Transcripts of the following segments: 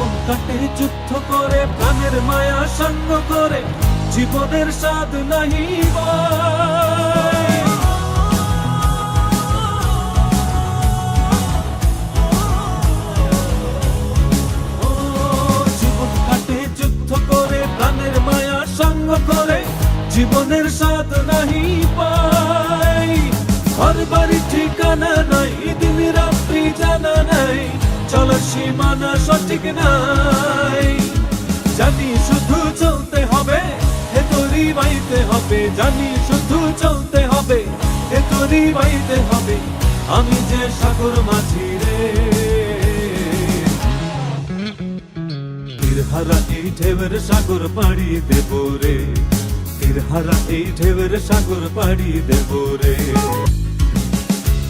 জীবন কাটে যুদ্ধ করে, প্রাণের মায়া সঙ্গ করে, জীবনের স্বাদ নাহি জীবন কাটে যুদ্ধ করে, প্রাণের মায়া সঙ্গ করে, জীবনের স্বাদ নাহি পাই বাড়ি ঠিকানা চলার সীমানা সঠিক নাই। জানি শুধু চলতে হবে, এ তোরই বাইতে হবে। জানি শুধু চলতে হবে, এ তোরই বাইতে হবে। আমি যে সাগর মাঝি রে। তীরহারা এই ঢেউয়ের সাগর পাড়ি দেব রে। তীরহারা এই ঢেউয়ের সাগর পাড়ি দেব রে।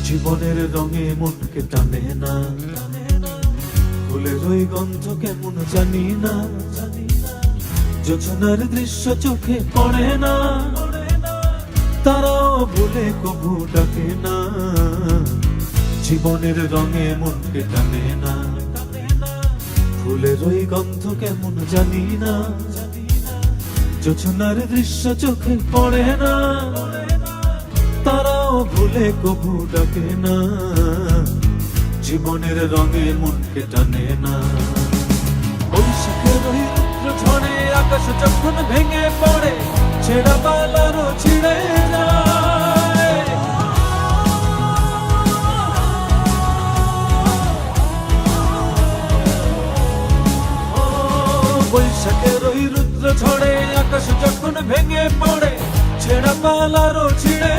জীবনের রঙে মনকে টানে না। গন্ধ কেমন জানি না। যোচনার দৃশ্য চোখে পড়ে না। তারাও ভুলে কবু ডাকে না। জীবনের রঙে মনকে টানে না। ফুলের ওই গন্ধ কেমন জানি না। যোচনার দৃশ্য চোখে পড়ে না। তারাও ভুলে কবু ডাকে না। জীবনের রঙে মনকে টানে না। বৈশাখের রুদ্র ঝড়ে আকাশ যখন ভেঙে পড়ে, ছেঁড়া পালারও ছিঁড়ে যায়। আকাশ যখন ভেঙে পড়ে, ছেঁড়া পালারও ছিঁড়ে